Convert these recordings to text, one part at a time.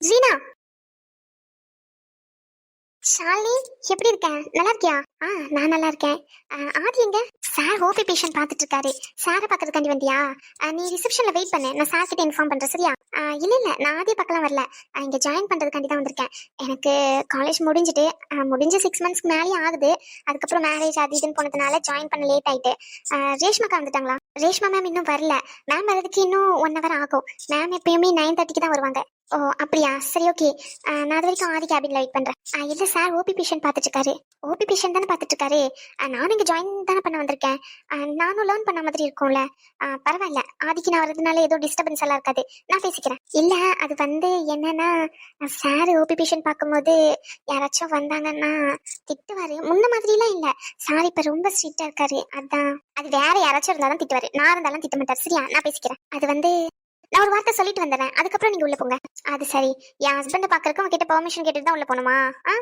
ஜீனா. ஷாலினி எப்படி இருக்க? நல்லா இருக்கியா? ஆ நான் நல்லா இருக்கேன். ஆதி எங்க? சார் ஓபி பேஷண்ட் பார்த்துட்டு இருக்காரு சாரை பார்க்கறதுக்காண்டி வந்தியா? நீ ரிசப்ஷன்ல வெயிட் பண்ணு. நான் சார் கிட்ட இன்ஃபார்ம் பண்றேன் சரியா? இல்ல இல்ல நான் ஆதி பார்க்கலாம் வரல. இங்க ஜாயின் பண்றதுக்காண்டி தான் வந்திருக்கேன். எனக்கு காலேஜ் முடிஞ்சிட்டு முடிஞ்ச முடிஞ்சு சிக்ஸ் மந்த்ஸ்க்கு மேலேயே ஆகுது. அதுக்கப்புறம் மேரேஜ் அது இதுன்னு போனதுனால ஜாயின் பண்ண லேட் ஆயிட்டு. ரேஷ்மாக்கா வந்துட்டாங்களா? ரேஷ்மா மேம் இன்னும் வரல. மேம் வரதுக்கு இன்னும் ஒன் ஹவர் ஆகும். மேம் எப்பயுமே நைன் தேர்ட்டிக்கு தான் வருவாங்க. ஓ அப்படியா? சரி ஓகே நான் அது வரைக்கும் ஆதி கேபின்ல வெயிட் பண்றேன். ஆ, இல்ல சார் ஓபி பேஷண்ட் பார்த்துட்டு இருக்காரு ஓபி பேஷண்ட் தானே பார்த்துட்டு இருக்காரு நானும் இங்க ஜாயின் தானே பண்ண வந்திருக்கேன். நானும் லேர்ன் பண்ண மாதிரி இருக்கும்ல. பரவாயில்ல. ஆதிக்கு நான் வரதுனால ஏதோ டிஸ்டர்பன்ஸ் எல்லாம் இருக்காது. நான் பேசிக்கிறேன். இல்ல அது வந்து என்னன்னா சார் ஓபி பேஷண்ட் பார்க்கும்போது யாராச்சும் வந்தாங்கன்னா திட்டுவாரு. முன்ன மாதிரிலாம் இல்ல. சார் இப்ப ரொம்ப ஸ்ட்ரிக்டா இருக்காரு. அதான். அது வேற யாராச்சும் இருந்தாலும் திட்டுவாரு. நான் இருந்தாலும் திட்ட மாட்டார் சரியா? நான் பேசிக்கிறேன். அது வந்து நான் ஒரு வார்த்தை சொல்லிட்டு வந்துடுறேன் அதுக்கப்புறம் நீங்க உள்ள போங்க. அது சரி. என் ஹஸ்பண்டை பாக்குறதுக்கு உங்ககிட்ட பெர்மிஷன் கேட்டுட்டு தான் உள்ள போகணுமா ஆ?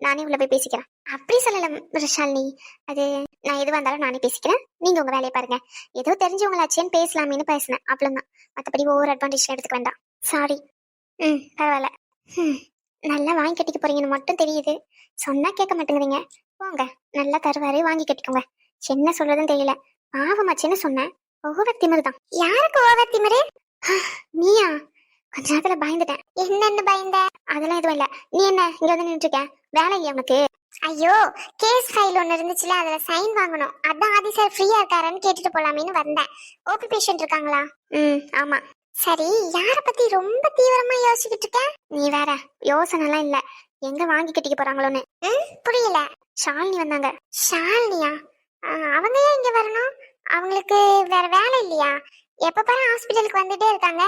நானே உள்ள போய் பேசிக்கிறேன். அப்படி சொல்லல ரிஷாலினி. அது நான் எதுவாக இருந்தாலும் நானே பேசிக்கிறேன். நீங்க உங்க வேலையை பாருங்க. ஏதோ தெரிஞ்சவங்களாச்சேன்னு பேசலாமேன்னு பேசினேன். அவ்வளவுதான். மற்றபடி ஒவ்வொரு அட்வான்டேஜ் எடுத்துக்க வேண்டாம். சாரி ம் பரவாயில்ல. ம் நல்லா வாங்கி கட்டிக்க போறீங்கன்னு மட்டும் தெரியுது. சொன்னா கேட்க மாட்டேங்கிறீங்க. போங்க. நல்லா தருவாரு வாங்கி கட்டிக்கோங்க. என்ன சொல்றதுன்னு தெரியல. பாவமாச்சேன்னு சொன்னேன். ஓவர் திமிரு தான் யாருக்கு ஓவர் திமிரு? நீயா? கொஞ்ச நேரத்துல பயந்துட்டேன். என்னன்னு பயந்த? அதெல்லாம் எதுவும் இல்ல. நீ என்ன? இங்க வந்து நின்று இருக்க வேலை இல்லையா உனக்கு? ஐயோ கேஸ் ஃபைல் ஒன்று இருந்துச்சுல அதுல சைன் வாங்கணும். அதான் ஆதி சார் ஃப்ரீயா இருக்காருன்னு கேட்டுட்டு போலாமேன்னு வந்தேன். ஓபி பேஷண்ட் இருக்காங்களா? ம் ஆமா. சரி யார பத்தி ரொம்ப தீவிரமா யோசிச்சுக்கிட்டு இருக்க? நீ வேற யோசனை எல்லாம் இல்ல. எங்க வாங்கி கட்டிக்க போறாங்களோன்னு. புரியல. ஷாலினி வந்தாங்க. ஷாலினியா? அவங்க ஏன் இங்க வரணும்? அவங்களுக்கு வேற வேலை இல்லையா? எப்ப பாரு ஹாஸ்பிட்டலுக்கு வந்துட்டே இருக்காங்க.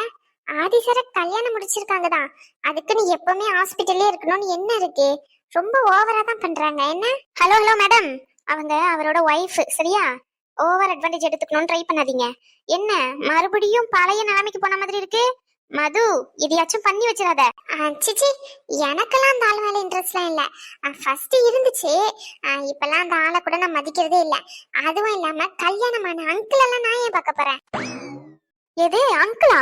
ஆதி சார கல்யாணம் முடிச்சிருக்காங்க தான் அதுக்கு நீ எப்பவுமே ஹாஸ்பிட்டல்லே இருக்கணும்னு என்ன இருக்கு? ரொம்ப ஓவரா தான் பண்றாங்க. என்ன? ஹலோ ஹலோ மேடம் அவங்க அவரோட ஒய்ஃப் சரியா? ஓவர் அட்வான்டேஜ் எடுத்துக்கணும்னு ட்ரை பண்ணாதீங்க. என்ன? மறுபடியும் பழைய நிலைமைக்கு போன மாதிரி இருக்கு? மது இதையாச்சும் பண்ணி வச்சிடாத. சிச்சி எனக்கெல்லாம் அந்த ஆள் மேல இன்ட்ரெஸ்ட்லாம் இல்ல. ஃபர்ஸ்ட் இருந்துச்சு. இப்பெல்லாம் அந்த ஆளை கூட நான் மதிக்கிறதே இல்ல. அதுவும் இல்லாம கல்யாணமான அங்கிள் எல்லாம் நான் ஏன் பார்க்க போறேன்? எது அங்கிளா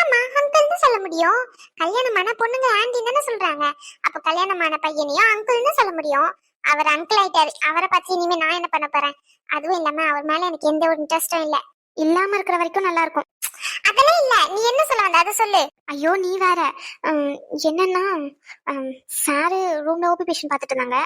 ஆமா அங்கிள்னு சொல்ல முடியும். கல்யாணமான பொண்ணுங்க ஆண்டி தானே சொல்றாங்க. அப்ப கல்யாணமான பையனையும் அங்கிள்னு சொல்ல முடியும். அவர் அங்கிள் ஆயிட்டாரு. அவரை பத்தி இனிமே நான் என்ன பண்ண போறேன்? அதுவும் இல்லாம அவர் மேல எனக்கு எந்த ஒரு இன்ட்ரெஸ்டும் இல்ல. இல்லாம இருக்கிற வரைக்கும் நல்லா இருக்கும். அதெல்லாம் இல்ல. நீ என்ன சொல்ல வந்த? அதை சொல்லு. ஐயோ நீ வேற. என்னன்னா சாரு ரூம்ல ஓபி பேஷன் பார்த்துட்டு இருந்தாங்க.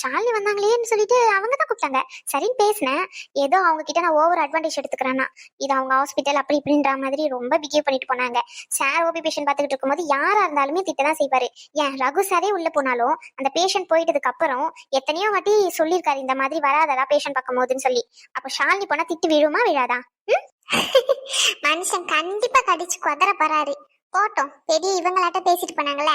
ஷாலினி வந்தாங்களேன்னு சொல்லிட்டு அவங்க தான் கூப்பிட்டாங்க. சரின்னு பேசினேன். ஏதோ அவங்க கிட்ட நான் ஓவர் அட்வான்டேஜ் எடுத்துக்கிறேன்னா இது அவங்க ஹாஸ்பிட்டல் அப்படி இப்படின்ற மாதிரி ரொம்ப பிஹேவ் பண்ணிட்டு போனாங்க. சார் ஓபி பேஷன் பார்த்துக்கிட்டு இருக்கும்போது யாரா இருந்தாலுமே திட்ட தான் செய்வாரு. ஏன் ரகு சாரே உள்ள போனாலும் அந்த பேஷண்ட் போயிட்டதுக்கு அப்புறம் எத்தனையோ வாட்டி சொல்லியிருக்காரு இந்த மாதிரி வராதடா பேஷண்ட் பார்க்கும் போதுன்னு சொல்லி. அப்ப ஷாலினி போனா திட்டு விழுமா விழாதா? மனுஷன் கண்டிப்பா கடிச்சு குதற போறாரு. போட்டோம். பெரிய இவங்களாட்ட பேசிட்டு போனாங்கல்ல.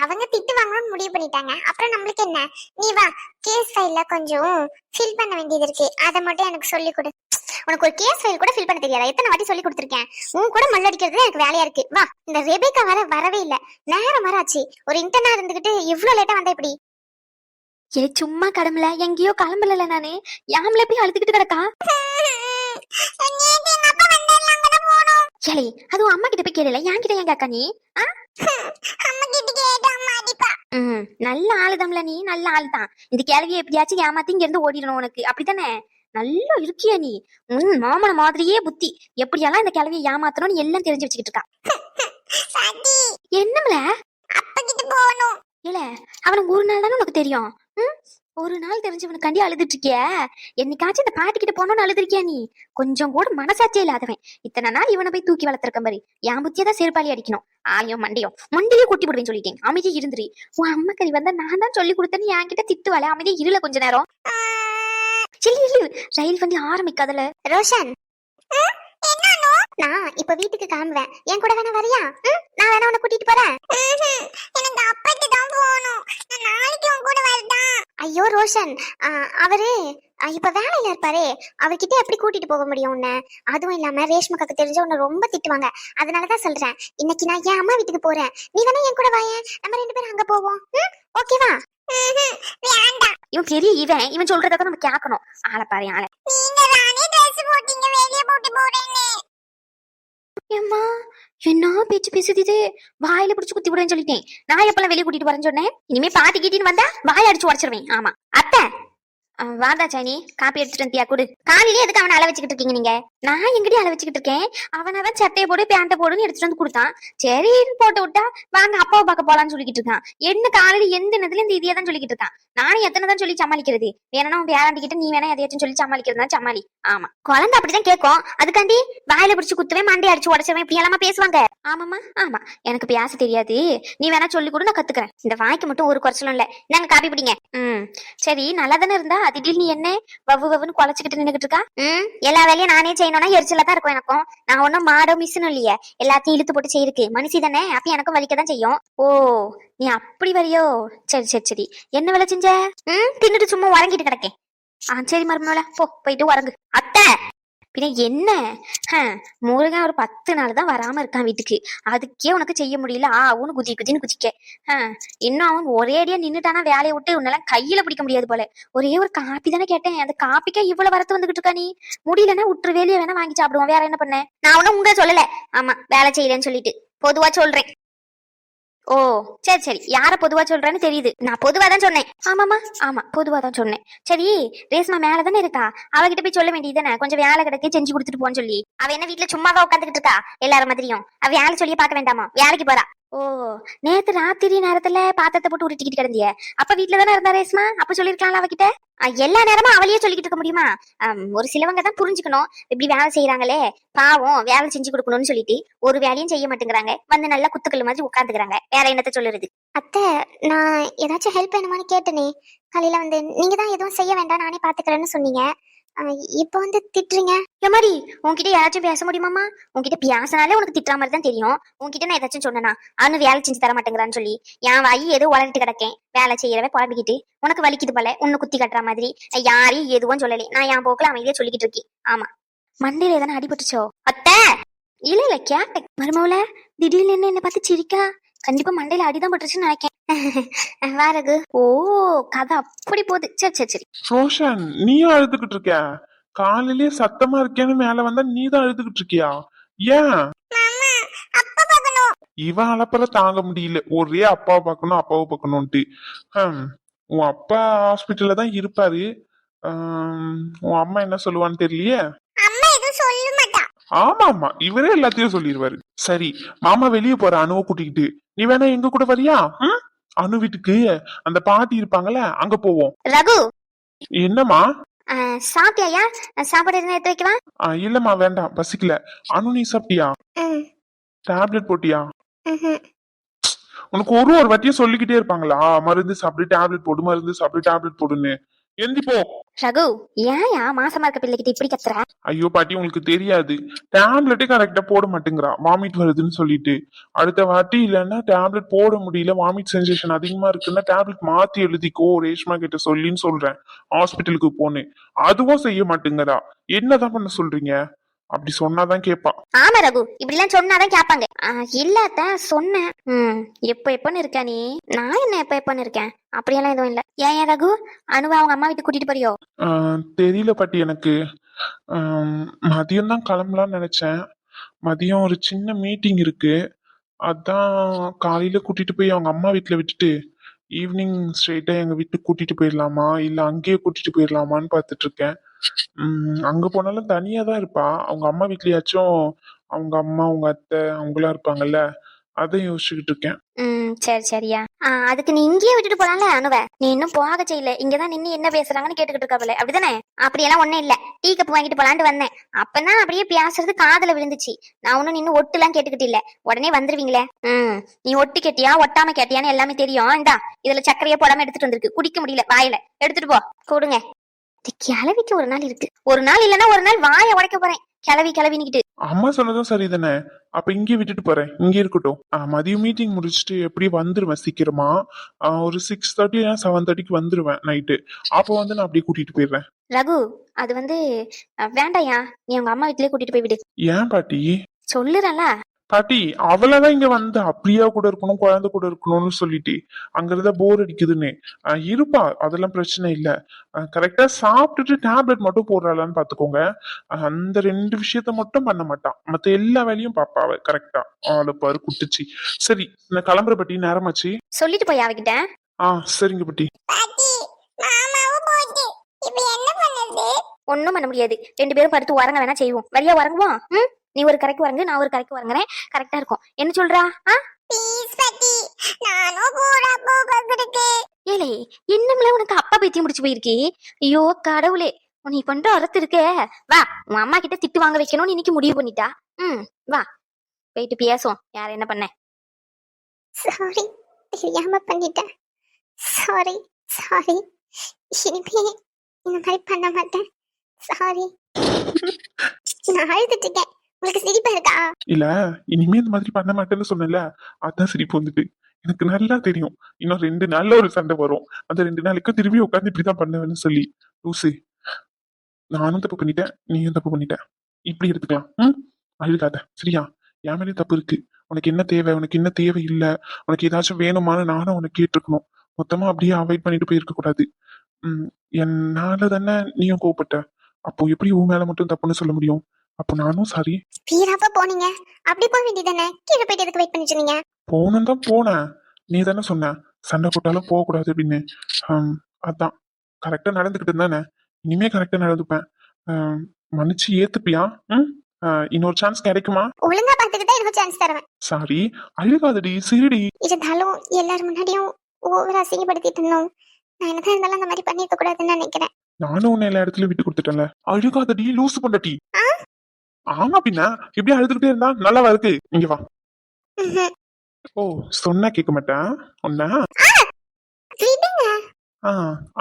அவங்க திட்டு வாங்கணும்னு முடிவு பண்ணிட்டாங்க. அப்புறம் நம்மளுக்கு என்ன? நீ வா கேஸ் ஃபைல்ல கொஞ்சம் ஃபில் பண்ண வேண்டியது இருக்கு. அதை மட்டும் எனக்கு சொல்லி கொடு. உனக்கு ஒரு கேஸ் ஃபைல் கூட ஃபில் பண்ண தெரியாதா? எத்தனை வாட்டி சொல்லி கொடுத்துருக்கேன். உன் கூட மல்லடிக்கிறது எனக்கு வேலையா இருக்கு. வா இந்த ரெபேக்கா வர வரவே இல்ல. நேரம் வர ஆச்சு. ஒரு இன்டர்னா இருந்துகிட்டு இவ்ளோ லேட்டா வந்தா எப்படி? ஏ சும்மா கடம்பல எங்கேயோ கிளம்பல நானு. யாமல போய் அழுதுகிட்டு கிடக்கா? ஏலே அதுவும் அம்மா கிட்ட போய் கேளல. என் கிட்ட ஏன் நீ? ஆ? ம் நல்ல ஆளுதாம்ல நீ. நல்ல ஆள் தான் இந்த கேள்வியை எப்படியாச்சும் ஏமாத்தி இங்க இருந்து ஓடிடணும் உனக்கு. அப்படித்தானே? நல்லா இருக்கியா நீ? உன் மாமன மாதிரியே புத்தி. எப்படியெல்லாம் இந்த கிழவியை ஏமாத்தணும்னு எல்லாம் தெரிஞ்சு வச்சுக்கிட்டு இருக்கா. என்னம்ல? இல்ல அவனுக்கு ஒரு நாள் தானே உனக்கு தெரியும். ம்? ஒரு நாள் தெரிஞ்சவனுக்காண்டி அழுதுட்டு இருக்கிய என்னைக்காச்சும் இந்த பாட்டிக்கிட்ட போனோம்னு அழுதுருக்கியா நீ? கொஞ்சம் கூட மனசாச்சே இல்லாதவன். இத்தனை நாள் இவனை போய் தூக்கி வளர்த்திருக்க மாதிரி என் புத்தியை தான் செருப்பாளி அடிக்கணும். ஆயோ மண்டியோ. மண்டியே கூட்டி போடுவேன்னு சொல்லிட்டேன். அமைதி இருந்துரு. உன் அம்மா கறி வந்தா நான் தான் சொல்லி கொடுத்தேன்னு என்கிட்ட திட்டுவாளே. அமைதியா இருல கொஞ்ச நேரம். சில்லி இல்லு ரயில் வண்டி ஆரம்பிக்காதல. ரோஷன். நான் இப்ப வீட்டுக்கு கிளம்புவேன். என் கூட வேணா வரியா? நான் வேணா உன்னை கூட்டிட்டு போறேன். எனக்கு தான் போகணும் நாளைக்கு உன் கூட வரதா ஐயோ ரோஷன். அவரு இப்ப வேலையில இருப்பாரே. அவர்கிட்ட எப்படி கூட்டிட்டு போக முடியும் உன்னை? அதுவும் இல்லாம ரேஷ்மக்காக்கு தெரிஞ்ச உன்னை ரொம்ப திட்டுவாங்க. அதனாலதான் சொல்றேன். இன்னைக்கு நான் என் அம்மா வீட்டுக்கு போறேன். நீ வேணா என் கூட வாயேன். நம்ம ரெண்டு பேரும் அங்க போவோம்? ஓகேவா? இவன் பெரிய இவன். இவன் சொல்றதை நம்ம கேட்கணும். ஆளை பாரு ஆளை. நீங்க தானே ட்ரெஸ் போட்டீங்க. வெளிய போட்டு போறேன்னு. ஏம்மா என்ன பேச்சு பேசுது இது? வாயில பிடிச்சு குத்தி விடுன்னு சொல்லிட்டேன். நான் எப்பெல்லாம் வெளியே கூட்டிட்டு வரேன்னு சொன்னேன்? இனிமே பாட்டி கீட்டின்னு வந்தா வாயை அடிச்சு உடச்சிருவேன். ஆமா. அத்தை வாதா வாடா சாணி காப்பி எடுத்துட்டு வந்தியா கொடு. காலையிலே எதுக்கு அவனை அள வச்சுக்கிட்டு இருக்கீங்க நீங்க? நான் எங்கடி அள வச்சுக்கிட்டு இருக்கேன்? அவன் அவன் சட்டையை போடு பேண்டை போடுன்னு எடுத்துட்டு வந்து கொடுத்தான். சரின்னு போட்டு விட்டா வாங்க அப்பாவை பார்க்க போலான்னு சொல்லிக்கிட்டு இருக்கான். என்ன காலையில எந்த நேரத்துல இந்த இதையே தான் சொல்லிக்கிட்டு இருக்கான். நானும் எத்தனை தான் சொல்லி சமாளிக்கிறது? வேணா உன் பேராண்டி கிட்ட நீ வேணா எதையாச்சும் சொல்லி சமாளிக்கிறதா சமாளி. ஆமா. குழந்தை அப்படிதான் கேட்கும் அதுக்காண்டி வாயில பிடிச்சி குத்துவேன் மண்டை அடிச்சு உடச்சிருவேன் இப்படி எல்லாமே பேசுவாங்க. ஆமாமா ஆமா. எனக்கு பேச தெரியாது. நீ வேணா சொல்லி கூட நான் கத்துக்கிறேன். இந்த வாய்க்கு மட்டும் ஒரு குறைச்சலும் இல்ல. நாங்க காப்பி பிடிங்க. ம். சரி நல்லா தானே இருந்தா? திடீர்னு நீ என்ன? வவ்வு வவ்வுன்னு குழச்சிக்கிட்டு நின்னுகிட்டு இருக்கா? ம். எல்லா வேலையும் நானே செய்யணும்னா எரிச்சலா தான் இருக்கும் எனக்கும். நான் ஒன்னும் மாடோ மிஸ்னும் இல்லையே. எல்லாத்தையும் இழுத்து போட்டு செய்யிருக்கு மனுஷி தானே? அப்ப எனக்கும் வலிக்க தான் செய்யும். ஓ. நீ அப்படி வரியோ? சரி சரி சரி. என்ன வேலை செஞ்ச? ம்? தின்னுட்டு சும்மா உறங்கிட்டு கிடக்கேன். ஆ சரி மருமல போ போயிட்டு உறங்கு. அத்தை! பின்ன என்ன? ஹ, முருகன் ஒரு பத்து நாள் தான் வராம இருக்கான் வீட்டுக்கு. அதுக்கே உனக்கு செய்ய முடியல. ஆ அவனு குதி குதின்னு குதிக்க. ஹ, இன்னும் அவன் ஒரேடியா நின்னுட்டானா வேலையை விட்டு? உன்னெல்லாம் கையில பிடிக்க முடியாது போல. ஒரே ஒரு காப்பி தானே கேட்டேன். அந்த காப்பிக்கே இவ்வளவு வரத்து வந்துகிட்டு இருக்கா நீ? முடியலன்னா விட்டுரு வேலையை வேணா வாங்கி சாப்பிடுவோம். வேற என்ன பண்ண? நான் ஒன்னும் உங்க சொல்லல. ஆமா வேலை செய்யலன்னு சொல்லிட்டு. பொதுவா சொல்றேன். ஓ சரி சரி. யார பொதுவா சொல்றேன்னு தெரியுது. நான் பொதுவா தான் சொன்னேன். ஆமாமா ஆமா பொதுவா தான் சொன்னேன். சரி ரேஸ்மா மேல தானே இருக்கா? அவகிட்ட போய் சொல்ல வேண்டியதுதானே? கொஞ்சம் வேலை கிடக்கு செஞ்சு கொடுத்துட்டு போன்னு சொல்லி. அவ என்ன வீட்டுல சும்மாவா உட்காந்துக்கிட்டு இருக்கா? எல்லாரும் மாதிரியும். அவ வேலை சொல்லி பார்க்க வேண்டாமா? வேலைக்கு போறா. ஓ நேத்து ராத்திரி நேரத்துல பாத்திரத்தை போட்டு உருட்டிக்கிட்டு கிடந்திய. அப்ப வீட்டுல தானே இருந்தா ரேஸ்மா அப்ப சொல்லிருக்கலாம்ல அவகிட்ட? எல்லா நேரமும் அவளையே சொல்லிக்கிட்டு இருக்க முடியுமா? ஒரு சிலவங்க தான் புரிஞ்சுக்கணும். இப்படி வேலை செய்யறாங்களே பாவம் வேலை செஞ்சு கொடுக்கணும்னு சொல்லிட்டு ஒரு வேலையும் செய்ய மாட்டேங்கிறாங்க. வந்து நல்லா குத்துக்கள் மாதிரி உட்காந்துக்கிறாங்க. வேற என்னத்த சொல்லுறது? அத்தை நான் ஏதாச்சும் ஹெல்ப் வேணுமான்னு கேட்டனே. காலையில வந்து நீங்க தான் எதுவும் செய்ய வேண்டாம் நானே பாத்துக்கிறேன்னு சொன்னீங்க. இப்போ வந்து திட்டுறீங்க? எமாரி உன்கிட்ட யாராச்சும் பேச முடியுமாமா உன்கிட்ட பேசினாலே உனக்கு திட்டுற மாதிரி தான் தெரியும். உன்கிட்ட நான் ஏதாச்சும் சொன்னனா அவனு வேலை செஞ்சு தர மாட்டேங்கிறான்னு சொல்லி என் வாயி ஏதோ உளறிட்டு கிடக்கேன். வேலை செய்யறவே குழம்பிக்கிட்டு உனக்கு வலிக்குது போல உன்னை குத்தி கட்டுற மாதிரி. யாரையும் எதுவும் சொல்லலை. நான் என் போக்குல அமைதியா சொல்லிக்கிட்டு இருக்கேன். ஆமா. மண்டையில எதனா அடிபட்டுச்சோ? அத்தை! இல்ல இல்ல கேட்டேன். மருமவுல திடீர்னு என்ன என்ன பார்த்து சிரிக்கா? கண்டிப்பா மண்டையில அடிதான் பட்டுருச்சுன்னு நினைக்கேன். வாரகு. ஓ கதை அப்படி போகுது. சரி சரி சரி. ரோஷன் நீயும் அழுதுகிட்டு இருக்க. காலையிலேயே சத்தமா இருக்கேன்னு மேல வந்தா நீ தான் அழுதுகிட்டு இருக்கியா? ஏன்? இவன் அலப்பற தாங்க முடியல. ஒரே அப்பாவை பார்க்கணும் அப்பாவை பார்க்கணும்ட்டு ஹம், உன் அப்பா ஹாஸ்பிட்டல்ல தான் இருப்பாரு. உன் அம்மா என்ன சொல்லுவான்னு தெரியலையே? ஆமா ஆமா. இவரே எல்லாத்தையும் சொல்லிடுவாரு சரி மாமா வெளியே போற அணுவை கூட்டிக்கிட்டு. நீ வேணா எங்க கூட வரியா? ம்? அணு வீட்டுக்கு அந்த பாட்டி இருப்பாங்கல்ல அங்க போவோம். ரகு! என்னம்மா? அஹ், சாப்பாடு எதுனா எடுத்து வைக்கவா? இல்லம்மா வேண்டாம் பசிக்கல. அனு நீ சாப்பிட்டியா? டேப்லெட் போட்டியா. உனக்கு ஒரு ஒரு வாட்டியும் சொல்லிக்கிட்டே இருப்பாங்களா? மருந்து சாப்பிடு டேப்லெட் போடு மருந்து சாப்பிடு டேப்லெட் போடுன்னு. எந்தி போ ரகு ஏன்யா மாசமா இருக்க பிள்ளைகிட்ட இப்படி கத்துற? ஐயோ பாட்டி உங்களுக்கு தெரியாது. டேப்லெட்டே கரெக்டா போட மாட்டேங்கிறா. வாமிட் வருதுன்னு சொல்லிட்டு. அடுத்த வாட்டி இல்லைன்னா டேப்லெட் போட முடியல. வாமிட் சென்சேஷன் அதிகமா இருக்குன்னா டேப்லெட் மாத்தி எழுதிக்கோ ரேஷ்மா கிட்ட சொல்லின்னு சொல்றேன். ஹாஸ்பிட்டலுக்கு போனேன். அதுவும் செய்ய மாட்டேங்கிறா. என்னதான் பண்ண சொல்றீங்க? அப்படி சொன்னாதான் கேப்பா ஆமா ரகு. இப்படி எல்லாம் சொன்னாதான் கேப்பாங்க இல்லாத சொன்னேன். ம் எப்ப எப்பன்னு இருக்க நீ? நான் என்ன எப்ப எப்பன்னு இருக்கேன்? அப்படியெல்லாம் எதுவும் இல்ல. ஏன் ஏன் ரகு? அனுவா அவங்க அம்மா வீட்டுக்கு கூட்டிட்டு போறியோ? தெரியல பாட்டி எனக்கு. மதியம் தான் கிளம்பலாம்னு நினைச்சேன். மதியம் ஒரு சின்ன மீட்டிங் இருக்கு. அதான் காலையில கூட்டிட்டு போய் அவங்க அம்மா வீட்ல விட்டுட்டு ஈவினிங் ஸ்ட்ரெயிட்டா எங்க வீட்டுக்கு கூட்டிட்டு போயிடலாமா? இல்ல அங்கேயே கூட்டிட்டு போயிடலாமான்னு பார்த்துட்டு இருக்கேன். உம் அங்க போனாலும் தனியா தான் இருப்பா. அவங்க அம்மா வீட்லயாச்சும் அவங்க அம்மா அவங்க அத்தை அவங்களாம் இருப்பாங்கல்ல அதை யோசிச்சுக்கிட்டு இருக்கேன். ம் சரி சரியா. அதுக்கு நீ இங்கேயே விட்டுட்டு போலாம்ல அனுவ. நீ இன்னும் போக செய்யல. இங்கதான் நின்னு என்ன பேசுறாங்கன்னு கேட்டுக்கிட்டு இருக்காப்ல அப்படிதானே? அப்படியெல்லாம் ஒண்ணும் இல்ல. டீ கப் வாங்கிட்டு போலான்ட்டு வந்தேன். அப்பதான் அப்படியே பேசுறது காதுல விழுந்துச்சு. நான் ஒன்னும் நின்னு ஒட்டு எல்லாம் கேட்டுக்கிட்டு இல்ல. உடனே வந்துருவீங்களே. ம் நீ ஒட்டு கேட்டியா ஒட்டாம கேட்டியான்னு எல்லாமே தெரியும். இந்தா இதுல சர்க்கரையே போடாம எடுத்துட்டு வந்திருக்கு. குடிக்க முடியல வாயில. எடுத்துட்டு போ. கொடுங்க. இந்த கிளவிக்கு ஒரு நாள் இருக்கு. ஒரு நாள் இல்லைன்னா ஒரு நாள் வாயை உடைக்க போறேன். கிளவி கிளவினிக்கிட்டு அம்மா சொன்னதும் சரிதானே? அப்ப இங்கே விட்டுட்டு போறேன். இங்கே இருக்கட்டும். மதியம் மீட்டிங் முடிச்சுட்டு எப்படி வந்துருவேன் சீக்கிரமா? ஒரு சிக்ஸ் தேர்ட்டி செவன் தேர்ட்டிக்கு வந்துருவேன் நைட்டு அப்போ வந்து நான் அப்படியே கூட்டிட்டு போயிடுறேன். ரகு அது வந்து வேண்டாயா நீ உங்க அம்மா வீட்லயே கூட்டிட்டு போய் விடு. ஏன் பாட்டி? சொல்லுறல பாட்டி அவளதான் இங்க வந்து அப்படியா கூட இருக்கணும் குழந்தை கூட இருக்கணும்னு சொல்லிட்டு அங்க இருந்தா போர் அடிக்குதுன்னு. ஆஹ் இருப்பா அதெல்லாம் பிரச்சனை இல்ல. கரெக்டா சாப்பிட்டுட்டு டேப்லெட் மட்டும் போடுறாளான்னு பாத்துக்கோங்க. ஆஹ் அந்த ரெண்டு விஷயத்த மட்டும் பண்ண மாட்டான் மத்த எல்லா வேலையும் பாப்பா அவ கரெக்டா அவளை பாரு குட்டுச்சு. சரி நான் கிளம்புற பட்டி நேரமாச்சு. சொல்லிட்டு போய் அவகிட்ட. ஆ சரிங்க பட்டி. பாட்டி மாமாவும் போச்சு. இப்ப என்ன பண்ணுது ஒன்றும் பண்ண முடியாது. ரெண்டு பேரும் படுத்து உறங்க வேணா செய்வோம். வரியா உறங்குவோம்? ம்? நீ ஒரு கரைக்கு உறங்கு நான் ஒரு கரைக்கு உறங்குறேன் கரெக்டா இருக்கும். என்ன சொல்றா? ஆ? ப்ளீஸ் பாட்டி நானும் ஏலே என்னமில்ல உனக்கு அப்பா பைத்தியம் முடிச்சு போயிருக்கே? ஐயோ கடவுளே நீ பண்ற அறத்து இருக்கே வா உன் அம்மா கிட்ட திட்டு வாங்க வைக்கணும்னு இன்னைக்கு முடிவு பண்ணிட்டா. ம் வா. போயிட்டு பேசுவோம். யார் என்ன பண்ண? சாரி தெரியாம பண்ணிட்டேன் சாரி சாரி இனிமே இந்த மாதிரி பண்ண மாட்டேன். சாரி நான் அழுதுட்டு இருக்கேன். உங்களுக்கு சிரிப்பா இருக்கா? இல்ல இனிமே இந்த மாதிரி பண்ண மாட்டேன்னு சொன்னேன்ல அதான் சிரிப்பு வந்துட்டு. எனக்கு நல்லா தெரியும். இன்னும் ரெண்டு நாள்ல ஒரு சண்டை வரும். அந்த ரெண்டு நாளைக்கு திரும்பி உட்காந்து இப்படிதான் பண்ணுவேன்னு சொல்லி. லூசி நானும் தப்பு பண்ணிட்டேன் நீயும் தப்பு பண்ணிட்டேன் இப்படி எடுத்துக்கலாம். ம்? அழுகாத. சரியா? என் மேலேயும் தப்பு இருக்கு. உனக்கு என்ன தேவை? உனக்கு என்ன தேவை இல்ல? உனக்கு ஏதாச்சும் வேணுமான்னு நானும் உனக்கு கேட்டிருக்கணும். மொத்தமா அப்படியே அவாய்ட் பண்ணிட்டு போயிருக்க கூடாது. ம் என்னால தானே நீயும் கோவப்பட்ட? அப்போ எப்படி உன் மேல மட்டும் தப்புன்னு சொல்ல முடியும்? அப்போ நானும் சாரி. வீராப்பா போனீங்க. அப்படி போக வேண்டியதானே கீழே போயிட்டு எதுக்கு வெயிட் பண்ணிட்டு இருந்தீங்க போகணும் தான் போனேன். நீ தானே சொன்ன. சண்டை போட்டாலும் போகக்கூடாது அப்படின்னு. அதான். கரெக்டா நடந்துக்கிட்டு தானே இனிமே கரெக்டா நடந்துப்பேன். மன்னிச்சு ஏத்துப்பியா? ம் இன்னொரு சான்ஸ் கிடைக்குமா? ஒழுங்கா பார்த்துக்கிட்டா எனக்கு சான்ஸ் தருவேன். சாரி அழுகாதடி சிரிடி. இருந்தாலும் எல்லாரும் முன்னாடியும் ஓவர் அசிங்கப்படுத்திட்டு இருந்தோம். நான் என்னதான் இருந்தாலும் அந்த மாதிரி பண்ணிருக்க கூடாதுன்னு நினைக்கிறேன். நானும் உன்னை எல்லா இடத்துலயும் விட்டு கொடுத்துட்டேன்ல. அழுகாதடி லூசு பண்ணட்டி ஆமா பின்ன. இப்படி அழுதுகிட்டே இருந்தா நல்லாவா இருக்கு இங்க வா. ஓ சொன்னா கேட்க மாட்டேன். ஆ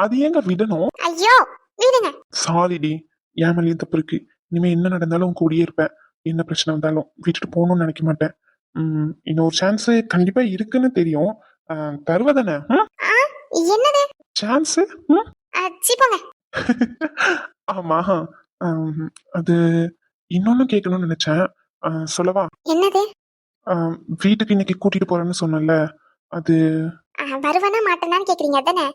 அது ஏங்க விடணும்? ஐயோ விடுங்க. சாரிடி என் மேலேயும் தப்பு இருக்கு. இனிமே என்ன நடந்தாலும் கூடயே இருப்பேன். என்ன பிரச்சனை வந்தாலும். விட்டுட்டு போகணும்னு நினைக்க மாட்டேன். ம், இன்னொரு சான்ஸ் கண்டிப்பா இருக்குன்னு தெரியும். தருவதானே? என்னது? சான்ஸ் ஆம், அது இன்னொன்னு கேட்கணும்னு நினைச்சேன். ஆ, சொல்லவா? என்னது? ஆம், வீட்டுக்கு இன்னைக்கு கூட்டிட்டு போறேன்னு சொன்னேன்ல அது ஆ, வருவேனா மாட்டேனான்னு கேக்குறீங்க தானே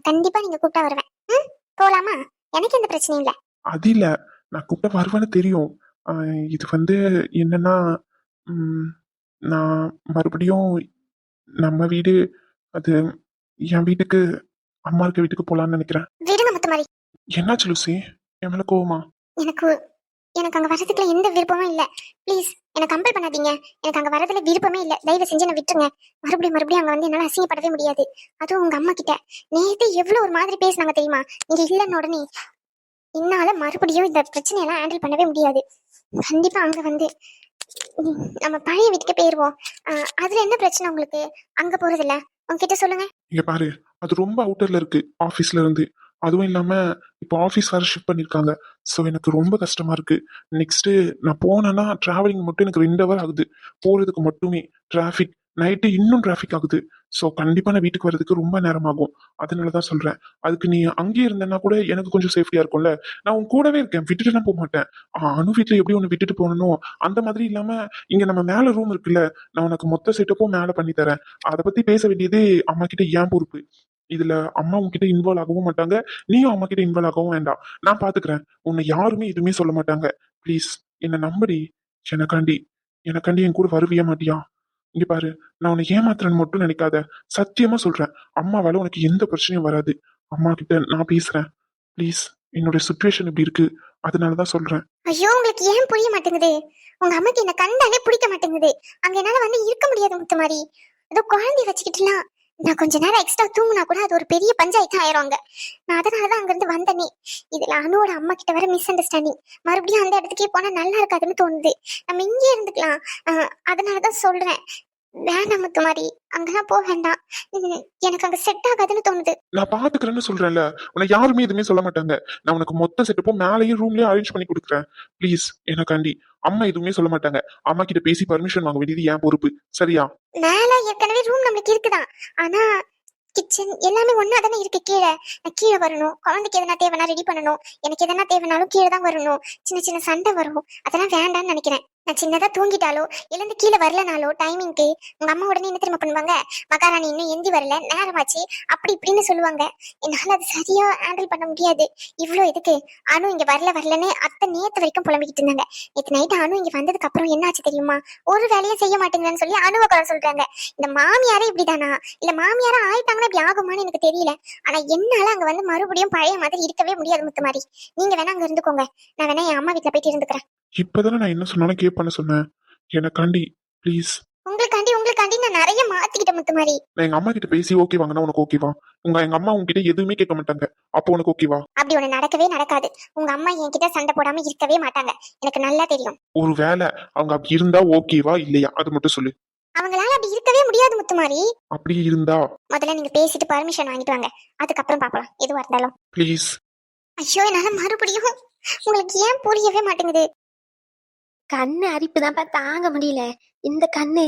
கண்டிப்பா நீங்க கூப்பிட்டா வருவேன். ம் போலாமா? எனக்கு எந்த பிரச்சனையும் இல்ல. அது இல்ல நான் கூப்பிட்ட வருவேன்னு தெரியும். இது வந்து என்னன்னா ம், நான் மறுபடியும் நம்ம வீடு அது என் வீட்டுக்கு அம்மா இருக்க வீட்டுக்கு போலான்னு நினைக்கிறேன். விடுங்க முத்து மாதிரி என்னாச்சு லூசி? என் மேல கோவமா? எனக்கு எனக்கு அங்க வரதுக்குள்ள எந்த விருப்பமும் இல்ல. ப்ளீஸ் எனக்கு கம்பல் பண்ணாதீங்க. எனக்கு அங்க வரதுல விருப்பமே இல்ல. தயவு செஞ்சு என்ன விட்டுருங்க. மறுபடியும் மறுபடியும் அங்க வந்து என்னால அசிங்கப்படவே முடியாது. அதுவும் உங்க அம்மா கிட்ட. நேத்து எவ்வளவு ஒரு மாதிரி பேசினாங்க தெரியுமா? நீங்க இல்லைன்னு உடனே என்னால மறுபடியும் இந்த பிரச்சனையெல்லாம் ஹேண்டில் பண்ணவே முடியாது. கண்டிப்பா அங்க வந்து நம்ம பழைய வீட்டுக்கு போயிருவோம். ஆஹ், அதுல என்ன பிரச்சனை உங்களுக்கு? அங்க போறது இல்ல உங்ககிட்ட சொல்லுங்க. இங்க பாரு அது ரொம்ப அவுட்டர்ல இருக்கு ஆபீஸ்ல இருந்து. அதுவும் இல்லாமல் இப்போ ஆஃபீஸ் வேறு ஷிஃப்ட் பண்ணியிருக்காங்க ஸோ எனக்கு ரொம்ப கஷ்டமாக இருக்குது நெக்ஸ்ட்டு நான் போனேன்னா ட்ராவலிங் மட்டும் எனக்கு ரெண்டு ஹவர் ஆகுது. போகிறதுக்கு மட்டுமே டிராஃபிக் நைட்டு இன்னும் டிராஃபிக் ஆகுது. ஸோ கண்டிப்பாக நான் வீட்டுக்கு வரதுக்கு ரொம்ப நேரம் ஆகும் அதனால தான் சொல்கிறேன் அதுக்கு நீ அங்கேயே இருந்தேன்னா கூட எனக்கு கொஞ்சம் சேஃப்டியாக இருக்கும்ல. நான் உன் கூடவே இருக்கேன். விட்டுட்டுலாம் போக மாட்டேன். ஆ, வீட்டில் எப்படி ஒன்று விட்டுட்டு போகணும் அந்த மாதிரி இல்லாமல் இங்கே நம்ம மேலே ரூம் இருக்குல்ல. நான் உனக்கு மொத்த செட்டப்பும் மேலே பண்ணி தரேன். அதை பற்றி பேச வேண்டியது அம்மா கிட்ட ஏன் பொறுப்பு? இதுல அம்மா உன்கிட்ட இன்வால்வ் ஆகவும் மாட்டாங்க. நீயும் அம்மா கிட்ட இன்வால்வ் ஆகவும் வேண்டாம். நான் பாத்துக்கிறேன். உன்னை யாருமே எதுவுமே சொல்ல மாட்டாங்க. ப்ளீஸ் என்ன நம்படி எனக்காண்டி எனக்காண்டி என் கூட வருவிய மாட்டியா? இங்க பாரு நான் உன்னை ஏமாத்துறேன்னு மட்டும் நினைக்காத. சத்தியமா சொல்றேன். அம்மாவால உனக்கு எந்த பிரச்சனையும் வராது. அம்மா கிட்ட நான் பேசுறேன். ப்ளீஸ் என்னோட சுச்சுவேஷன் இப்படி இருக்கு. அதனாலதான் சொல்றேன். ஐயோ உங்களுக்கு ஏன் புரிய மாட்டேங்குது? உங்க அம்மாக்கு என்ன கண்டாலே பிடிக்க மாட்டேங்குது. அங்க என்னால வந்து இருக்க முடியாது முத்து மாதிரி ஏதோ குழந்தை வச்சுக்கிட்டுலாம். நான் கொஞ்ச நேரம் எக்ஸ்ட்ரா தூங்குனா கூட அது ஒரு பெரிய பஞ்சாயத்து ஆயிரும் அங்க. நான் அதனாலதான் அங்க இருந்து வந்தனே. இதுல அனுவோட அம்மா கிட்ட வர மிஸ் அண்டர்ஸ்டாண்டிங் மறுபடியும் அந்த இடத்துக்கே போனா நல்லா இருக்காதுன்னு தோணுது. நம்ம இங்கே இருந்துக்கலாம். ஆஹ் அதனாலதான் சொல்றேன். வேண்டாம் முத்து மாதிரி அங்கெல்லாம் போக வேண்டாம். எனக்கு அங்க செட் ஆகாதுன்னு தோணுது. நான் பாத்துக்கிறேன்னு சொல்றேன்ல. உன்னை யாருமே எதுவுமே சொல்ல மாட்டாங்க. நான் உனக்கு மொத்த செட்டப்பும் மேலேயும் ரூம்லயும் அரேஞ்ச் பண்ணி கொடுக்குறேன். ப்ளீஸ் எனக்காண்டி. அம்மா எதுவுமே சொல்ல மாட்டாங்க. அம்மா கிட்ட பேசி பர்மிஷன் வாங்க வேண்டியது என் பொறுப்பு. சரியா? மேல ஏற்கனவே ரூம் நம்மளுக்கு இருக்குதான். ஆனா கிச்சன் எல்லாமே ஒண்ணா தானே இருக்கு கீழே. நான் கீழே வரணும். குழந்தைக்கு எதனா தேவைன்னா ரெடி பண்ணணும். எனக்கு எதனா தேவைனாலும் கீழே தான் வரணும். சின்ன சின்ன சண்டை வரும். அதெல்லாம் வேண்டாம்னு நினைக்கிறேன். நான் சின்னதா தூங்கிட்டாலோ எழுந்து கீழே வரலனாலோ டைமிங்க்கு உங்க அம்மா உடனே என்ன தெரியுமா பண்ணுவாங்க? மகாராணி இன்னும் எந்தி வரல நேரமாச்சு அப்படி இப்படின்னு சொல்லுவாங்க. என்னால அது சரியா ஹேண்டில் பண்ண முடியாது. இவ்வளோ இதுக்கு அனு இங்க வரல வரலன்னு அத்தை நேத்து வரைக்கும் புலம்பிக்கிட்டு இருந்தாங்க. நேற்று நைட்டு அனு இங்க வந்ததுக்கு அப்புறம் என்னாச்சு தெரியுமா? ஒரு வேலையும் செய்ய மாட்டேங்கிறேன்னு சொல்லி அணுவை குறை சொல்றாங்க. இந்த மாமியாரே இப்படிதானா? இல்ல மாமியாரா ஆயிட்டாங்கன்னா இப்படி ஆகுமான்னு எனக்கு தெரியல. ஆனா என்னால அங்க வந்து மறுபடியும் பழைய மாதிரி இருக்கவே முடியாது முத்து மாதிரி நீங்க வேணா அங்க இருந்துக்கோங்க. நான் வேணா என் அம்மா வீட்டுல போயிட்டு இருந்துக்கிறேன். இப்பதானே நான் என்ன சொன்னாலும் கேட்பேன்னு சொன்னேன். எனக்காண்டி ப்ளீஸ் உங்களுக்காண்டி உங்களுக்காண்டி நான் நிறைய மாத்திக்கிட்டேன் முத்து மாதிரி நான் எங்க அம்மா கிட்ட பேசி ஓகே வாங்கினா உனக்கு ஓகேவா உங்க எங்க அம்மா உங்ககிட்ட எதுவுமே கேட்க மாட்டாங்க. அப்போ உனக்கு ஓகேவா அப்படி ஒண்ணு நடக்கவே நடக்காது. உங்க அம்மா என்கிட்ட சண்டை போடாம இருக்கவே மாட்டாங்க. எனக்கு நல்லா தெரியும். ஒரு வேலை அவங்க அப்படி இருந்தா ஓகேவா இல்லையா? அது மட்டும் சொல்லு. அவங்களால அப்படி இருக்கவே முடியாது முத்துமாரி. அப்படியே இருந்தா? முதல்ல நீங்க பேசிட்டு பர்மிஷன் வாங்கிட்டு வாங்க. அதுக்கப்புறம் பார்க்கலாம் எதுவா இருந்தாலும். ப்ளீஸ் ஐயோ என்னால மறுபடியும் உங்களுக்கு ஏன் புரியவே மாட்டேங்குது? கண்ணு அரிப்பு தான்ப்பா தாங்க முடியல. இந்த கண்ணு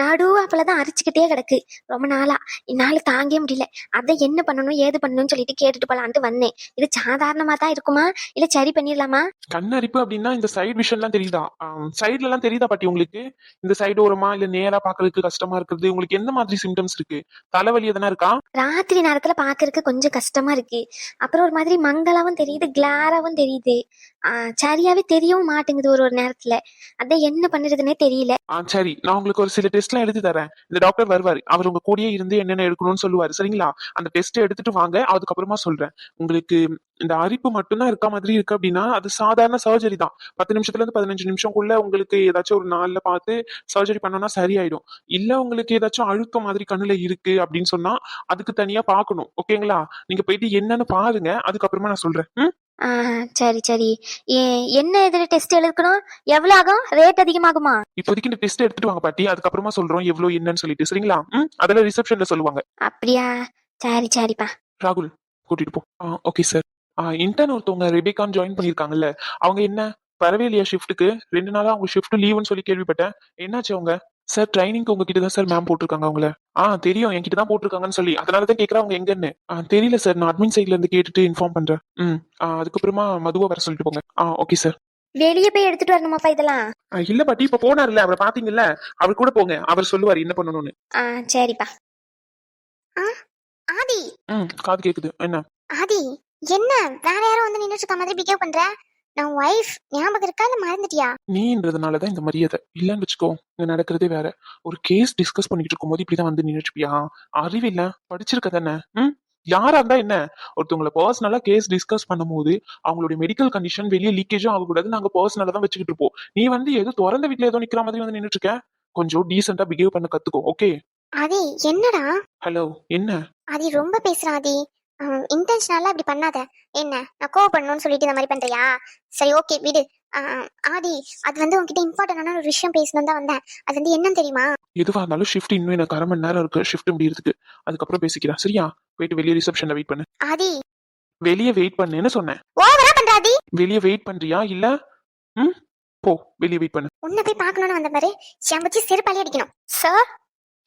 நடுவாப்புல தான் அரிச்சுக்கிட்டே கிடக்கு. ரொம்ப நாளா. என்னால தாங்கவே முடியல. அதை என்ன பண்ணணும் ஏது பண்ணணும்னு சொல்லிட்டு கேட்டுட்டு போலான்ட்டு வந்தேன். இது சாதாரணமா தான் இருக்குமா? இல்ல சரி பண்ணிடலாமா? கண்ணரிப்பு அப்படின்னா இந்த சைடு விஷன்லாம் தெரியுதா? சைடுல எல்லாம் தெரியுதா பாட்டி உங்களுக்கு? இந்த சைடு ஓரமா இல்ல நேரா பாக்குறதுக்கு கஷ்டமா இருக்கிறது உங்களுக்கு எந்த மாதிரி சிம்டம்ஸ் இருக்கு? தலைவலி எதனா இருக்கா? ராத்திரி நேரத்துல பாக்குறதுக்கு கொஞ்சம் கஷ்டமா இருக்கு. அப்புறம் ஒரு மாதிரி மங்களாவும் தெரியுது கிளாராவும் தெரியுது. ஆஹ் சரியாவே தெரியவும் மாட்டேங்குது ஒரு ஒரு நேரத்துல. அதான் என்ன பண்ணுறதுன்னே தெரியல. சரி. நான் உங்களுக்கு ஒரு சில டெஸ்ட்லாம் எழுதி தரேன். இந்த டாக்டர் வருவாரு. அவர் உங்க கூடயே இருந்து என்னென்ன எடுக்கணும்னு சொல்லுவாரு. சரிங்களா? அந்த டெஸ்ட் எடுத்துட்டு வாங்க. அதுக்கப்புறமா சொல்றேன். உங்களுக்கு இந்த அரிப்பு மட்டும்தான் இருக்க மாதிரி இருக்கு அப்படின்னா அது சாதாரண சர்ஜரி தான். பத்து நிமிஷத்துல இருந்து பதினஞ்சு நிமிஷம்குள்ள உங்களுக்கு ஏதாச்சும் ஒரு நாள்ல பார்த்து சர்ஜரி பண்ணோம்னா சரியாயிடும். இல்ல உங்களுக்கு ஏதாச்சும் அழுத்தம் மாதிரி கண்ணுல இருக்கு அப்படின்னு சொன்னா அதுக்கு தனியா பார்க்கணும். ஓகேங்களா நீங்க போயிட்டு என்னன்னு பாருங்க. அதுக்கப்புறமா நான் சொல்றேன். ம்? சரி சரி. என்ன இதுல டெஸ்ட் எழுக்கணும் எவ்வளவு ஆகும்? ரேட் அதிகமாகுமா? இப்போதைக்கு இந்த டெஸ்ட் எடுத்துட்டு வாங்க பாட்டி. அதுக்கப்புறமா சொல்றோம் எவ்வளவு என்னன்னு சொல்லிட்டு. சரிங்களா? ம்? அதெல்லாம் ரிசப்ஷன்ல சொல்லுவாங்க. அப்படியா? சரி சரிப்பா. ராகுல் கூட்டிட்டு போ. ஓகே சார் இன்டர்ன் ஒருத்தவங்க ரெபேக்கான் ஜாயின் பண்ணிருக்காங்கல்ல அவங்க என்ன வரவே இல்லையா ஷிஃப்ட்டுக்கு ரெண்டு நாளா அவங்க ஷிஃப்ட் லீவுன்னு சொல்லி கேள்விப்பட்டேன். என்னாச்சு அவங்க? சார் ட்ரைனிங்க்கு உங்ககிட்ட தான் சார் மேம் போட்டிருக்காங்க அவங்கள. ஆ தெரியும் என்கிட்ட தான் போட்டிருக்காங்கன்னு சொல்லி. அதனால தான் கேட்குறேன் அவங்க எங்கன்னு? ஆ, தெரியல சார் நான் அட்மின் சைட்ல இருந்து கேட்டுட்டு இன்ஃபார்ம் பண்றேன். ம் ஆ, அதுக்கப்புறமா மதுவா வர சொல்லிட்டு போங்க. ஆ ஓகே சார் வெளியே போய் எடுத்துட்டு வரணுமாப்பா இதெல்லாம்? இல்ல பாட்டி இப்ப போனார்ல அவரை பாத்தீங்கல்ல அவர் கூட போங்க அவர் சொல்லுவார் என்ன பண்ணணும்னு. ஆ சரிப்பா. ஆதி. ம் காது கேக்குது. என்ன? ஆதி. என்ன? வேற யாரோ வந்து நின்னுட்டு இருக்க மாதிரி பிஹேவ் பண்ற? நான் ஒய்ஃப் ஞாபகம் இருக்கா இல்ல மறந்துட்டியா? நீன்றதுனாலதான் இந்த மரியாதை. இல்லன்னு வச்சுக்கோ இங்க நடக்கிறதே வேற. ஒரு கேஸ் டிஸ்கஸ் பண்ணிட்டு இருக்கும்போது இப்படிதான் வந்து நின்றுப்பியா அறிவில்ல படிச்சிருக்க தானே. ம்? யாரா இருந்தா என்ன? ஒருத்தவங்களை பர்சனலா கேஸ் டிஸ்கஸ் பண்ணும்போது அவங்களுடைய மெடிக்கல் கண்டிஷன் வெளியே லீக்கேஜும் ஆகக்கூடாது நாங்க பர்சனலா தான் வச்சுக்கிட்டு இருப்போம். நீ வந்து ஏதோ திறந்த வீட்ல ஏதோ நிக்கிற மாதிரி வந்து நின்னுட்டு இருக்க? கொஞ்சம் டீசெண்டா பிஹேவ் பண்ண கத்துக்கோ ஓகே ஆதி என்னடா? ஹலோ என்ன? ஆதி ரொம்ப பேசுறான் ஆதி இன்டென்ஷனலா இப்படி பண்ணாத. என்ன? நான் கோவப்படணும்னு சொல்லிட்டு இந்த மாதிரி பண்றியா? சரி ஓகே விடு. ஆதி அது வந்து உன்கிட்ட இம்பார்ட்டன்டான ஒரு விஷயம் பேசணும் தான் வந்தேன். அது வந்து என்னன்னு தெரியுமா? எதுவா இருந்தாலும் ஷிஃப்ட் இன்னும் எனக்கு அரை மணி நேரம் இருக்கு. ஷிஃப்ட் முடியறதுக்கு. அதுக்கப்புறம் பேசிக்கிறேன் சரியா? போயிட்டு வெளியே ரிசப்ஷன்ல வெயிட் பண்ணு. ஆதி. வெளியே வெயிட் பண்ணுன்னு சொன்னேன். ஓவரா பண்ற ஆதி? வெளியே வெயிட் பண்றியா? இல்ல? ம்? போ வெளியே வெயிட் பண்ணு. உன்னை போய் பார்க்கணும்னு வந்த பாரு. என் வச்சு செருப்பாலே அடிக்கணும். சார்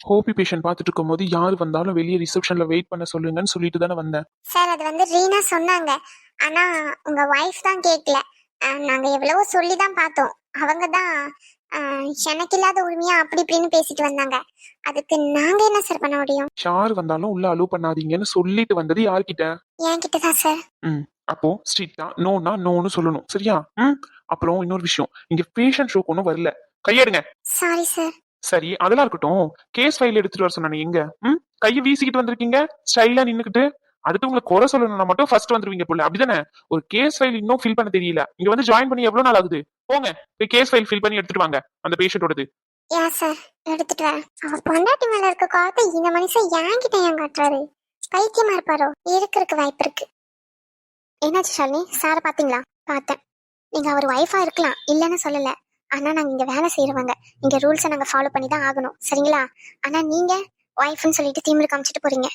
ஹோபி பேஷண்ட் பார்த்துட்டு இருக்கும்போது யார் வந்தாலும் வெளியே ரிசப்ஷன்ல வெயிட் பண்ண சொல்லுங்கன்னு சொல்லிட்டு தானே வந்தேன். சார் அது வந்து ரீனா சொன்னாங்க. ஆனா உங்க ஒய்ஃப் தான் கேட்கல நாங்க எவ்வளவோ சொல்லி தான் பார்த்தோம். அவங்க தான் எனக்கு இல்லாத உரிமையா அப்படி இப்படின்னு பேசிட்டு வந்தாங்க. அதுக்கு நாங்க என்ன சார் பண்ண முடியும்? யார் வந்தாலும் உள்ள அலோவ் பண்ணாதீங்கன்னு சொல்லிட்டு வந்தது யார்கிட்ட? என்கிட்ட தான் சார் அப்போ ஸ்ட்ரிக்டா நோனா நோன்னு சொல்லணும். சரியா? ம் அப்புறம் இன்னொரு விஷயம். இங்க பேஷண்ட் ஷோக்கு ஒன்றும் வரல. கையெடுங்க. சாரி சார் சரி அதெல்லாம் இருக்கட்டும். கேஸ் ஃபைல் எடுத்துட்டு வர சொன்னானே எங்க? ம்? கையை வீசிக்கிட்டு வந்திருக்கீங்க? ஸ்டைலா நின்னுக்கிட்டு? அடுத்து உங்களுக்கு குறை சொல்லணும்னா மட்டும் ஃபர்ஸ்ட் வந்துருவீங்க போல. அப்படிதானே? ஒரு கேஸ் ஃபைல் இன்னும் ஃபில் பண்ண தெரியல. இங்க வந்து ஜாயின் பண்ணி எவ்வளவு நாள் ஆகுது? போங்க. போய் கேஸ் ஃபைல் ஃபில் பண்ணி எடுத்துட்டு வாங்க. அந்த பேஷண்டோடது யா சார் எடுத்துட்டு வரேன். அவ பொண்டாட்டி மேல இருக்க கோவத்தை இந்த மனுஷன் ஏங்கிட்ட ஏன் காட்டுறாரு? பைத்தியமா இருப்பாரோ? இருக்கிறதுக்கு வாய்ப்பு இருக்கு. என்னாச்சு ஷாலினி? சாரை பாத்தீங்களா பார்த்தேன். நீங்க அவர் ஒய்ஃபா இருக்கலாம். இல்லைன்னு சொல்லல. ஆனால் நாங்கள் இங்கே வேலை செய்கிறவங்க இங்கே ரூல்ஸை நாங்கள் ஃபாலோ பண்ணி தான் ஆகணும். சரிங்களா? ஆனால் நீங்கள் ஒய்ஃப்னு சொல்லிட்டு திமிரு காமிச்சிட்டு போறீங்க.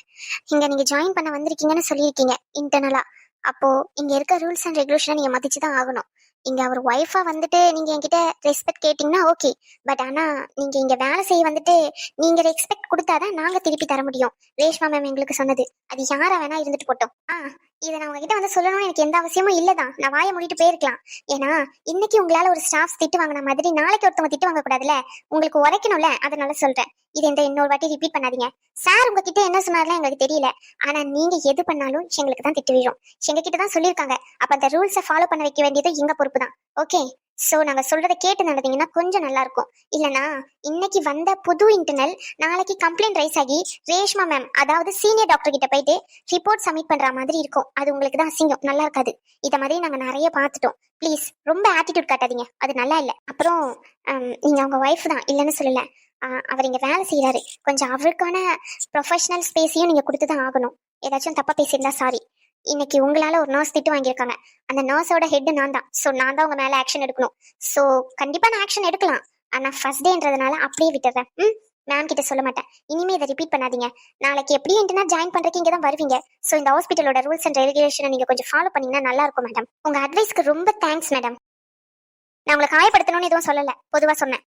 இங்கே நீங்கள் ஜாயின் பண்ண வந்திருக்கீங்கன்னு சொல்லியிருக்கீங்க இன்டர்னலாக அப்போ இங்கே இருக்க ரூல்ஸ் அண்ட் ரெகுலேஷனை நீங்கள் மதிச்சு தான் ஆகணும். இங்க அவர் ஒய்ஃபா வந்துட்டு நீங்க என்கிட்ட ரெஸ்பெக்ட் கேட்டீங்கன்னா ஓகே பட் ஆனா நீங்க இங்க வேலை செய்ய வந்துட்டு நீங்க ரெஸ்பெக்ட் கொடுத்தாதான் நாங்க திருப்பி தர முடியும். ரேஷ்மா மேம் எங்களுக்கு சொன்னது. அது யாரா வேணா இருந்துட்டு போட்டோம். ஆ இதை நான் உங்ககிட்ட வந்து சொல்லணும் எனக்கு எந்த அவசியமும் இல்லதான் நான் வாயை மூடிட்டு போயிருக்கலாம். ஏன்னா இன்னைக்கு உங்களால ஒரு ஸ்டாஃப் திட்டு வாங்கின மாதிரி நாளைக்கு ஒருத்தவங்க திட்டு வாங்க கூடாதுல உங்களுக்கு உரைக்கணும்ல? அதனால சொல்றேன். இது இந்த இன்னொரு வாட்டி ரிப்பீட் பண்ணாதீங்க. சார் உங்ககிட்ட என்ன சொன்னார்லாம் எங்களுக்கு தெரியல. ஆனா நீங்க எது பண்ணாலும் எங்களுக்கு தான் திட்டு விழும். எங்க கிட்ட தான் சொல்லியிருக்காங்க. அப்ப அந்த ரூல்ஸை ஃபாலோ பண்ண வைக்க வேண்டியது எங்க பொறுப்பு தான். ஓகே சோ நாங்க சொல்றத கேட்டு நடந்தீங்கன்னா கொஞ்சம் நல்லா இருக்கும். இல்லனா இன்னைக்கு வந்த புது இன்டர்னல் நாளைக்கு கம்ப்ளைண்ட் ரைஸ் ஆகி ரேஷ்மா மேம் அதாவது சீனியர் டாக்டர் கிட்ட போயிட்டு ரிப்போர்ட் சப்மிட் பண்ற மாதிரி இருக்கும். அது உங்களுக்கு தான் அசிங்கம். நல்லா இருக்காது. இத மாதிரி நாங்க நிறைய பார்த்துட்டோம். ப்ளீஸ் ரொம்ப ஆட்டிடியூட் காட்டாதீங்க. அது நல்லா இல்ல. அப்புறம் நீங்க அவங்க ஒய்ஃப் தான். இல்லைன்னு சொல்லல. அவர் இங்கே வேலை செய்கிறாரு கொஞ்சம் அவருக்கான ப்ரொஃபஷனல் ஸ்பேஸையும் நீங்கள் கொடுத்து தான் ஆகணும். ஏதாச்சும் தப்பாக பேசியிருந்தா சாரி இன்னைக்கு உங்களால் ஒரு நர்ஸ் திட்டு வாங்கியிருக்காங்க. அந்த நர்ஸோட ஹெட் நான் தான். ஸோ நான் தான் உங்கள் மேலே ஆக்ஷன் எடுக்கணும். ஸோ கண்டிப்பாக நான் ஆக்ஷன் எடுக்கலாம். ஆனால் ஃபர்ஸ்ட் டேன்றதுனால அப்படியே விட்டுறேன். ம்? மேம் கிட்ட சொல்ல மாட்டேன். இனிமே இதை ரிப்பீட் பண்ணாதீங்க. நாளைக்கு எப்படி இன்டர்னா ஜாயின் பண்றதுக்கு இங்கே தான் வருவீங்க. ஸோ இந்த ஹாஸ்பிட்டலோட ரூல்ஸ் அண்ட் ரெகுலேஷனை நீங்க கொஞ்சம் ஃபாலோ பண்ணீங்கன்னா நல்லா இருக்கும் மேடம் உங்க அட்வைஸ்க்கு ரொம்ப தேங்க்ஸ் மேடம் நான் உங்களை காயப்படுத்தணும்னு எதுவும் சொல்லல. பொதுவா சொன்னேன்.